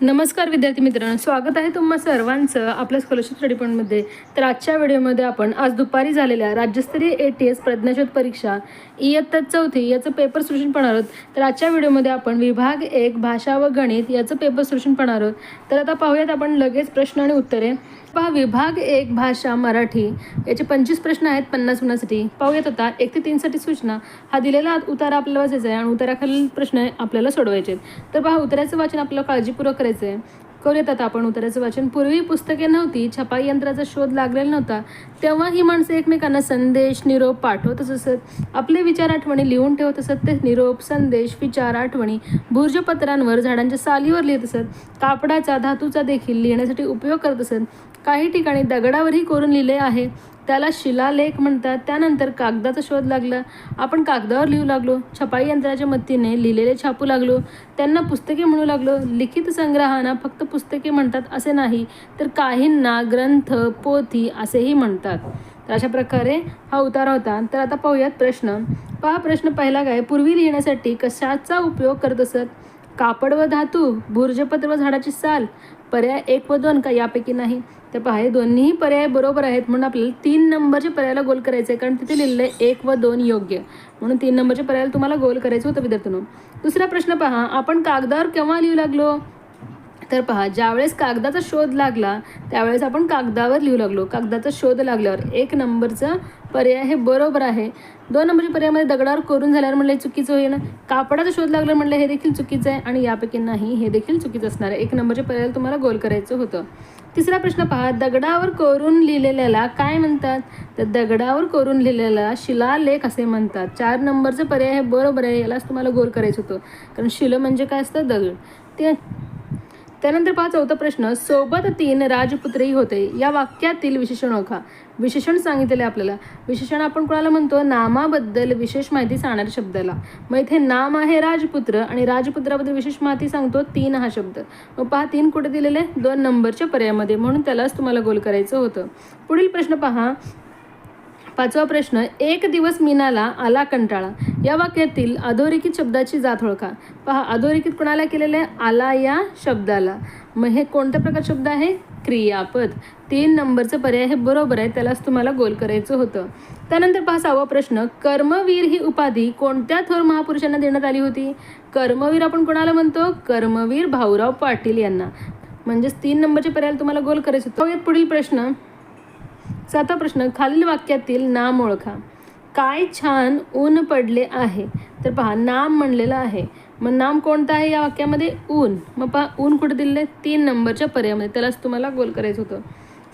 नमस्कार विद्यार्थी मित्रांनो स्वागत आहे तुम्हा सर्वांचं आपल्या स्कॉलरशिप स्टडी पॉईंटमध्ये तर आजच्या व्हिडिओमध्ये आपण आज दुपारी झालेल्या राज्यस्तरीय ए टी एस प्रज्ञाशोध परीक्षा इयत्ता चौथी याचं पेपर सोल्युशन पाहणार आहोत. तर आजच्या व्हिडिओमध्ये आपण विभाग एक भाषा व गणित याचं पेपर सोल्युशन पाहणार आहोत. तर आता पाहूयात आपण लगेच प्रश्न आणि उत्तरे. पहा विभाग एक भाषा मराठी याचे पंचवीस प्रश्न आहेत पन्नास गुणासाठी. पाहूयात आता एक ते तीनसाठी सूचना. हा दिलेला उतारा आपल्याला वाचायचा आहे आणि उताराखालील प्रश्न आपल्याला सोडवायचे आहेत. तर पहा उताराचं वाचन आपल्याला काळजीपूर्वक करायचं आहे करूयात आता आपण उतराचं वाचन. पूर्वी पुस्तके नव्हती छपाई यंत्राचा शोध लागलेला नव्हता. तेव्हा ही माणसं एकमेकांना संदेश निरोप पाठवत असत. आपले विचार आठवणी लिहून ठेवत असत. ते निरोप संदेश विचार आठवणी भुर्जपत्रांवर झाडांच्या सालीवर लिहित असत. कापडाचा धातूचा देखील लिहिण्यासाठी उपयोग करत असत. काही ठिकाणी दगडावरही कोरून लिहिले आहे. त्याला शिलालेख म्हणतात. त्यानंतर कागदाचा शोध लागला. आपण कागदावर लिहू लागलो. छपाई यंत्राच्या मदतीने लिहिलेले छापू लागलो. त्यांना पुस्तके म्हणू लागलो. लिखित संग्रहांना फक्त पुस्तके म्हणतात असे नाही तर काहींना ग्रंथ पोथी असेही म्हणतात. तर अशा प्रकारे हा उतारा होता. तर आता पाहूयात प्रश्न. पहा प्रश्न पहिला काय? पूर्वी लिहिण्यासाठी कशाचा उपयोग करत असत? कापड व धातू भुर्जपत्र व झाडाची साल पर्याय एक व दोन का? यापैकी नाही. तर पहा हे दोन्ही पर्याय बरोबर आहेत म्हणून आपल्याला तीन नंबरच्या पर्यायाला गोल करायचं आहे कारण तिथे लिहिलं आहे एक व दोन योग्य. म्हणून तीन नंबरच्या पर्यायाला तुम्हाला गोल करायचं होतं विद्यार्थ्यांनो. दुसरा प्रश्न पहा आपण कागदावर केव्हा लिहू लागलो? तर पहा ज्यावेळेस कागदाचा शोध लागला त्यावेळेस आपण कागदावर लिहू लागलो. कागदाचा शोध लागल्यावर एक नंबरचा पर्याय हे बरोबर आहे. दोन नंबरच्या पर्यायामध्ये दगडावर करून झाल्यावर म्हणलं हे चुकीचं होईल. कापडाचा शोध लागला म्हणलं हे देखील चुकीचं आहे आणि यापैकी नाही हे देखील चुकीचं असणार आहे. एक नंबरच्या पर्यायाला तुम्हाला गोल करायचं होतं. तिसरा प्रश्न पहा दगडावर कोरून लिहिलेल्याला काय म्हणतात? तर दगडावर कोरून लिहिलेला शिलालेख असे म्हणतात. चार नंबरचं पर्याय हे बरोबर आहे यालाच तुम्हाला गोल करायचं होतं. कारण शिल म्हणजे काय असतं? दगड. ते त्यानंतर पहा चौथा प्रश्न सोबत तीन राजपुत्रही होते. या वाक्यातील विशेषण ओळखा. विशेषण सांगितलेले आपल्याला. विशेषण आपण कोणाला म्हणतो? नामाबद्दल विशेष माहिती सांगणाऱ्या शब्दाला. मग इथे नाम आहे राजपुत्र आणि राजपुत्राबद्दल विशेष माहिती सांगतो तीन हा शब्द. मग पहा तीन कुठे दिलेले? दोन नंबरच्या पर्यायामध्ये. म्हणून त्यालाच तुम्हाला गोल करायचं होतं. पुढील प्रश्न पहा. पाचवा प्रश्न एक दिवस मीनाला आला कंटाळा. या वाक्यातील अधोरेखित शब्दाची जात ओळखा. पहा अधोरेखित कोणाला केलेलं आहे? आला या शब्दाला. मग हे कोणत्या प्रकार शब्द आहे? क्रियापद. तीन नंबरचं पर्याय हे बरोबर आहे त्यालाच तुम्हाला गोल करायचं होतं. त्यानंतर पहा सहावा प्रश्न कर्मवीर ही उपाधी कोणत्या थोर महापुरुषांना देण्यात आली होती? कर्मवीर आपण कोणाला म्हणतो? कर्मवीर भाऊराव पाटील यांना. म्हणजेच तीन नंबरचे पर्याय तुम्हाला गोल करायचं होतं. पुढील प्रश्न. सातवा प्रश्न खालील वाक्यातील नाम ओळखा. काय छान ऊन पडले आहे. तर पहा नाम म्हणलेलं आहे. मग नाम कोणतं आहे या वाक्यामध्ये? ऊन. मग पहा ऊन कुठे दिलेलं आहे? तीन नंबरच्या पर्यायामध्ये. त्यालाच तुम्हाला गोल करायचं होतं.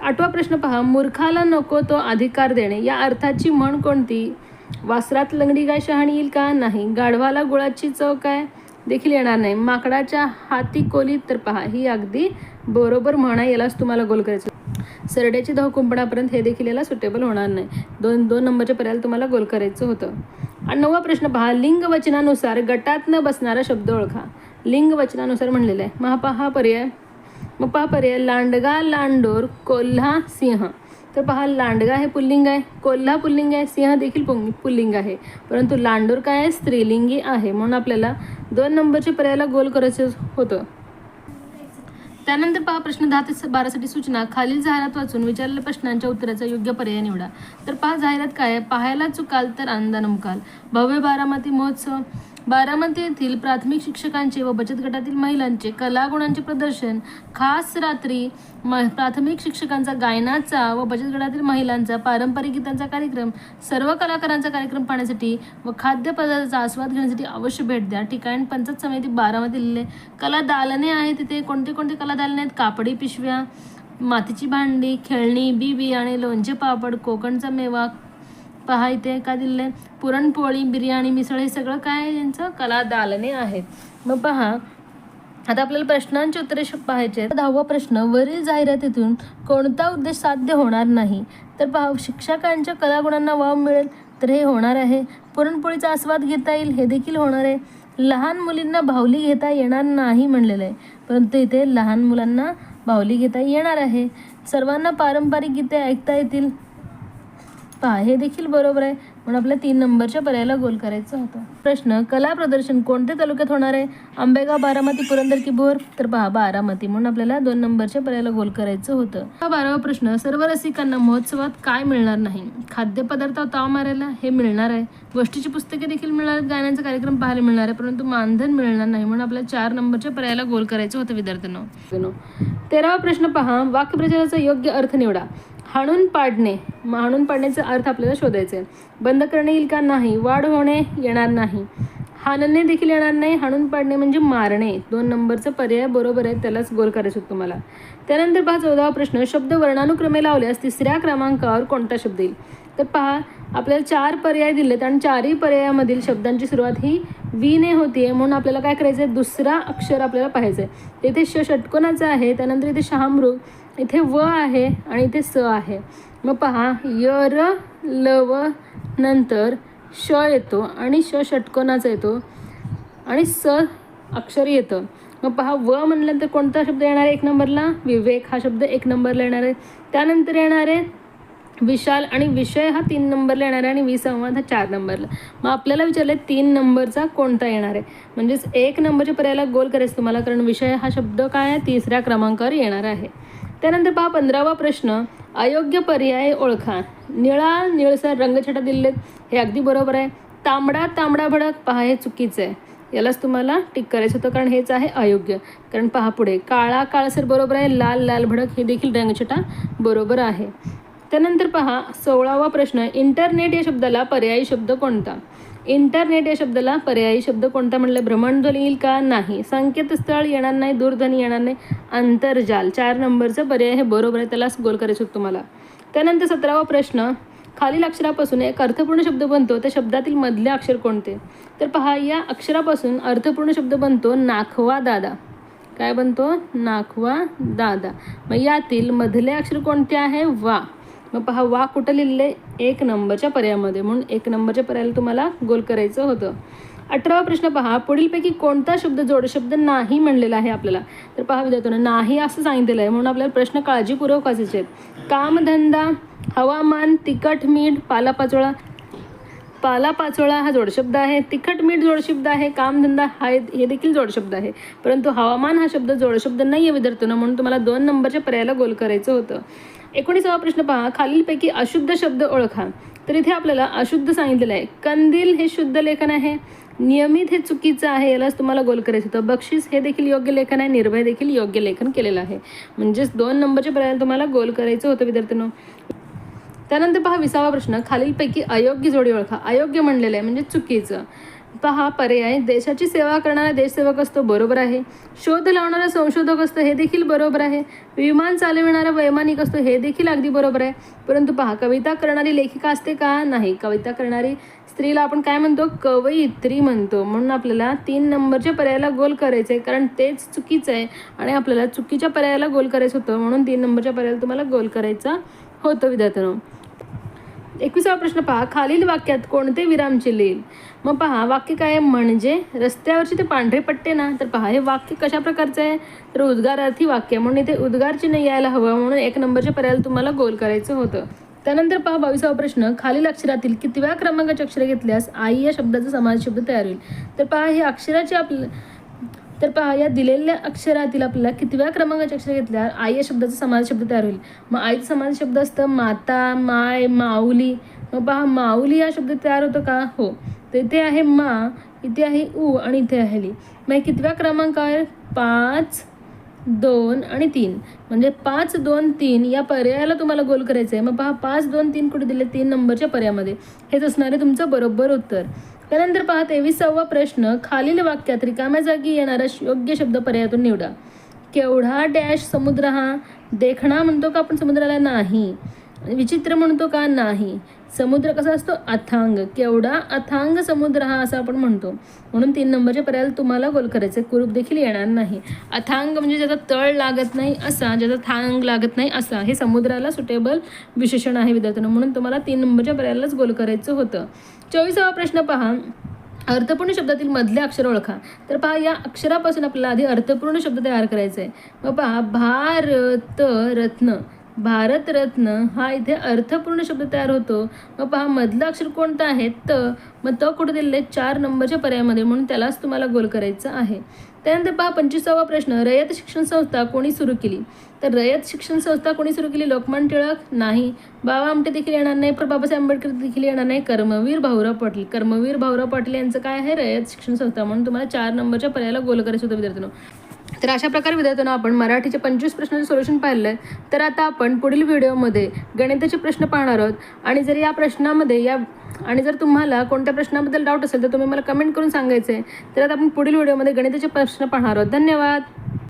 आठवा प्रश्न पहा मूर्खाला नको तो अधिकार देणे. या अर्थाची म्हण कोणती? वासरात लंगडी गाय शहाणी येईल का? नाही. गाढवाला गुळाची चव काय? देखील येणार नाही. माकडाच्या हाती कोली. तर पहा ही अगदी बरोबर म्हणा यालाच तुम्हाला गोल करायचं सरड्याची धाव कुंपणापर्यंत हे देखील याला सुटेबल होणार नाही. दोन दोन नंबरच्या पर्यायाला तुम्हाला गोल करायचं होतं. आणि नववा प्रश्न पहा. लिंग वचनानुसार गटात न बसणारा शब्द ओळखा. लिंग वचनानुसार म्हणलेला आहे. महापा हा पहा पर्याय. मग पहा पर्याय. लांडगा लांडोर कोल्हा सिंह. तर पहा लांडगा हे पुल्लिंग आहे. कोल्हा पुल्लिंग आहे. सिंह देखील पुंग पुल्लिंग आहे. परंतु लांडोर काय आहे? स्त्रीलिंगी आहे. म्हणून आपल्याला दोन नंबरच्या पर्यायाला गोल करायचं होतं. त्यानंतर पहा प्रश्न दहा ते बारासाठी सूचना. खालील जाहिरात वाचून विचारलेल्या प्रश्नांच्या उत्तराचा योग्य पर्याय निवडा. तर पहा जाहिरात काय आहे? पाहायला चुकाल तर आनंदानं मुकाल भव्य बारामती महोत्सव. बारामती येथील प्राथमिक शिक्षकांचे व बचत गटातील महिलांचे कलागुणांचे प्रदर्शन. खास रात्री म प्राथमिक शिक्षकांचा गायनाचा व बचत गटातील महिलांचा पारंपरिक गीतांचा कार्यक्रम सर्व कलाकारांचा कार्यक्रम पाहण्यासाठी व खाद्यपदार्थाचा आस्वाद घेण्यासाठी अवश्य भेट द्या. ठिकाण पंचायत समिती बारामती लिहिले. कला दालने आहेत तिथे. कोणते कोणते कला दालने आहेत? कापडी पिशव्या मातीची भांडी खेळणी बी बियाणे लोणचे पापड कोकणचा मेवा पहा इथे काय दिलेलं आहे. पुरणपोळी बिर्याणी मिसळ हे सगळं काय यांचं? कला दालने आहेत. मग पहा आता आपल्याला प्रश्नांची उत्तरे श- पाहायचे दहावा प्रश्न वरील जाहिरातीतून कोणता उद्देश साध्य होणार नाही? तर पहा शिक्षकांच्या कलागुणांना वाव मिळेल तर हे होणार आहे. पुरणपोळीचा आस्वाद घेता येईल हे देखील होणार आहे. लहान मुलींना भावली घेता येणार नाही म्हणलेलं आहे. परंतु इथे लहान मुलांना भावली घेता येणार आहे. सर्वांना पारंपरिक गीते ऐकता येतील. पहा हे देखील बरोबर आहे. म्हणून आपल्या तीन नंबरच्या पर्यायाला गोल करायचं होतं. प्रश्न कला प्रदर्शन कोणत्या तालुक्यात होणार आहे? आंबेगाव बारामती पुरंदर की भोर? तर पहा बारामती. म्हणून आपल्याला दोन नंबरच्या पर्यायाला गोल करायचं होतं. हा बारावा प्रश्न सर्व रसिकांना महोत्सवात काय मिळणार नाही? खाद्यपदार्थ ताव मारायला हे मिळणार आहे. गोष्टीची पुस्तके देखील मिळणार आहेत. गाण्याचा कार्यक्रम पाहायला मिळणार आहे. परंतु मानधन मिळणार नाही. म्हणून आपल्याला चार नंबरच्या पर्यायाला गोल करायचं होतं विद्यार्थ्यांना. तेरावा प्रश्न पहा वाक्यप्रचाराचा योग्य अर्थ निवडा. हाणून पाडणे. हाणून पाडण्याचा अर्थ आपल्याला शोधायचा आहे बंद करणे येईल का? नाही. वाढ होणे येणार नाही. हाणणे देखील येणार नाही. हाणून पाडणे म्हणजे मारणे. दोन नंबरचा पर्याय बरोबर आहे. त्यालाच गोल करायचं होतं तुम्हाला. त्यानंतर पहा चौदावा प्रश्न. शब्द वर्णानुक्रमे लावल्यास तिसऱ्या क्रमांकावर कोणता शब्द येईल? तर पहा आपल्याला चार पर्याय दिलेत आणि चारही पर्यायामधील शब्दांची सुरुवात ही वीने होतीये. म्हणून आपल्याला काय करायचं आहे दुसरा अक्षर आपल्याला पाहायचं आहे तेथे ष षटकोनाचं आहे. त्यानंतर इथे शहामृग इथे व आहे आणि इथे स आहे. मग पहा य र ल व नंतर श येतो आणि श षटकोनाचा येतो आणि स अक्षर येतं. मग पहा व म्हणल्यानंतर कोणता शब्द येणार आहे एक नंबरला? विवेक हा शब्द एक नंबरला येणार आहे. त्यानंतर येणार आहे विशाल आणि विषय हा तीन नंबरला येणार आहे आणि विसंवाद हा चार नंबरला. मग आपल्याला विचारलं तीन नंबरचा कोणता येणार आहे? म्हणजेच एक नंबरच्या पर्यायाला गोल करायचं तुम्हाला कारण विषय हा शब्द काय आहे? तिसऱ्या क्रमांकावर येणार आहे. त्यानंतर पहा पंधरावा प्रश्न. अयोग्य पर्याय ओळखा. निळा निळसर रंगछटा दिलेत. हे अगदी बरोबर आहे. तांबडा तांबडा भडक. पहा हे चुकीचं आहे. यालाच तुम्हाला टिक करायचं होतं कारण हेच आहे अयोग्य. कारण पहा पुढे. काळा काळसर बरोबर आहे. लाल लाल भडक. हे देखील रंगछटा बरोबर आहे. त्यानंतर पहा सोळावा प्रश्न. इंटरनेट या शब्दाला पर्यायी शब्द कोणता? इंटरनेट या शब्दाला पर्यायी शब्द कोणता म्हणलं? भ्रमणध्वनी येईल का? नाही. संकेतस्थळ येणार नाही दूरध्वनी येणार नाही आंतरजाल चार नंबरचा पर्याय हे बरोबर आहे. त्यालाच गोल करायचं तुम्हाला. त्यानंतर सतरावा प्रश्न. खालील अक्षरापासून एक अर्थपूर्ण शब्द बनतो. त्या शब्दातील मधले अक्षर कोणते? तर पहा या अक्षरापासून अर्थपूर्ण शब्द बनतो नाखवा दादा. काय बनतो? नाखवा दादा. मग यातील मधले अक्षर कोणते आहे? वा. मग पहा वा कुठं लिहिलेले एक नंबरच्या पर्यायामध्ये. म्हणून एक नंबरच्या पर्यायाला तुम्हाला गोल करायचं होतं. अठरावा प्रश्न पहा. पुढीलपैकी कोणता शब्द जोडशब्द नाही म्हणलेला आहे आपल्याला? तर पहा विद्यार्थ्यांना नाही असं सांगितलेलं आहे. म्हणून आपल्याला प्रश्न काळजीपूर्वक वाचायचे आहेत. कामधंदा हवामान तिखट मीठ पालापाचोळा पालापाचोळा हा जोडशब्द आहे तिखट मीठ जोडशब्द आहे कामधंदा हा हे देखील जोडशब्द आहे. परंतु हवामान हा शब्द जोडशब्द नाही आहे विद्यार्थ्यांना म्हणून तुम्हाला दोन नंबरच्या पर्यायाला गोल करायचं होतं. एकोणीसावा प्रश्न पहा. खालीलपैकी अशुद्ध शब्द ओळखा. तर इथे आपल्याला अशुद्ध सांगितलेलं आहे. कंदील हे शुद्ध लेखन आहे. नियमित हे चुकीचं आहे यालाच तुम्हाला गोल करायचं होतं. बक्षीस हे देखील योग्य लेखन आहे. निर्भय देखील योग्य लेखन केलेलं आहे. म्हणजेच दोन नंबरच्या पर्यायाला तुम्हाला गोल करायचं होतं विद्यार्थ्यांनो त्यानंतर पहा विसावा प्रश्न. खालीलपैकी अयोग्य जोडी ओळखा. अयोग्य म्हणलेलं आहे म्हणजे चुकीचं. पहा पर्याय. देशाची सेवा करणारा देशसेवक असतो बरोबर आहे. शोध लावणारा संशोधक असतो हे देखील बरोबर आहे. विमान चालविणारा वैमानिक असतो हे देखील अगदी बरोबर आहे. परंतु पहा कविता करणारी लेखिका असते का? नाही. कविता करणारी स्त्रीला आपण काय म्हणतो? कवयित्री म्हणतो. म्हणून आपल्याला तीन नंबरच्या पर्यायाला गोल करायचं आहे कारण तेच चुकीचं आहे आणि आपल्याला चुकीच्या पर्यायाला गोल करायचं होतं म्हणून तीन नंबरच्या पर्यायाला तुम्हाला गोल करायचा होतं विद्यार्थ्यांना. एकविसावा प्रश्न पहा. खालील वाक्यात कोणते विरामचिन्ह येईल मग पहा वाक्य काय आहे? म्हणजे रस्त्यावरचे ते पांढरे पट्टे ना? तर पहा हे वाक्य कशा प्रकारचं आहे? तर उद्गारार्थी वाक्य म्हणून इथे उद्गार चिन्ह यायला हवं. म्हणून एक नंबरच्या पर्यायाला तुम्हाला गोल करायचं होतं. त्यानंतर पहा बावीसावा प्रश्न. खालील अक्षरातील कितव्या क्रमांकाचे अक्षर घेतल्यास आई या शब्दाचा समाज शब्द तयार होईल. तर पहा हे अक्षराचे आपलं तर पहा या दिलेल्या अक्षरातील आपल्याला कितव्या क्रमांकाचे अक्षर घेतल्यावर आई या शब्दाचा समाज शब्द तयार होईल. मग आईचा समाज शब्द असतं माता माय माऊली. मग पहा माऊली हा शब्द तयार होतो का? हो. तर इथे आहे मा इथे आहे उ आणि इथे आहे ली. मग कितव्या क्रमांकावर? पाच दोन आणि तीन. म्हणजे पाच दोन तीन या पर्यायाला तुम्हाला गोल करायचं आहे मग पहा पाच दोन तीन कुठे दिले? तीन नंबरच्या पर्यायामध्ये. हेच असणार आहे तुमचं बरोबर उत्तर. त्यानंतर पहा तेविसावा प्रश्न खालील वाक्यात रिकाम्या जागी येणारा योग्य शब्द पर्यायातून निवडा. केवढा डॅश समुद्र हा? देखणा म्हणतो का आपण समुद्राला? नाही. विचित्र म्हणतो का? नाही. समुद्र कसा असतो? अथांग. केवढा अथांग समुद्र हा असं आपण म्हणतो. म्हणून तीन नंबरच्या पर्यायाला तुम्हाला गोल करायचं. कुरूप देखील येणार नाही. अथांग म्हणजे ज्याचा तळ लागत नाही असा ज्याचा थांग लागत नाही असा हे समुद्राला सुटेबल विशेषण आहे विद्यार्थ्यांना. म्हणून तुम्हाला तीन नंबरच्या पर्यायालाच गोल करायचं होतं. चोवीसावा प्रश्न पहा. अर्थपूर्ण शब्दातील मधले अक्षर ओळखा. तर पहा या अक्षरापासून आपल्याला आधी अर्थपूर्ण शब्द तयार करायचा आहे मग पहा भारत रत्न भारतरत्न हा इथे अर्थपूर्ण शब्द तयार होतो. मग पहा मधलं अक्षर कोणतं आहे? त. मग त कुठे दिलेलं आहे? चार नंबरच्या पर्यायामध्ये म्हणून त्यालाच तुम्हाला गोल करायचं आहे. त्यानंतर पहा पंचवीसावा प्रश्न. रयत शिक्षण संस्था कोणी सुरू केली? तर रयत शिक्षण संस्था कोणी सुरू केली? लोकमान टिळक? नाही. बाबा आमटे देखील येणार नाही. पण बाबासाहेब आंबेडकर देखील येणार नाही. कर्मवीर भाऊराव पाटील. कर्मवीर भाऊराव पाटील यांचं काय आहे? रयत शिक्षण संस्था म्हणून तुम्हाला चार नंबरच्या पर्यायाला गोल करायचं होतं विद्यार्थ्यांना. तर अशा प्रकारे विद्यार्थ्यांना आपण मराठीचे पंचवीस प्रश्नाचं सोल्युशन पाहिलं आहे तर आता आपण पुढील व्हिडिओमध्ये गणिताचे प्रश्न पाहणार आहोत. आणि जर या प्रश्नामध्ये या आणि जर तुम्हाला कोणत्या प्रश्नाबद्दल डाऊट असेल तर तुम्ही मला कमेंट करून सांगायचं आहे तर आता आपण पुढील व्हिडिओमध्ये गणिताचे प्रश्न पाहणार आहोत. धन्यवाद!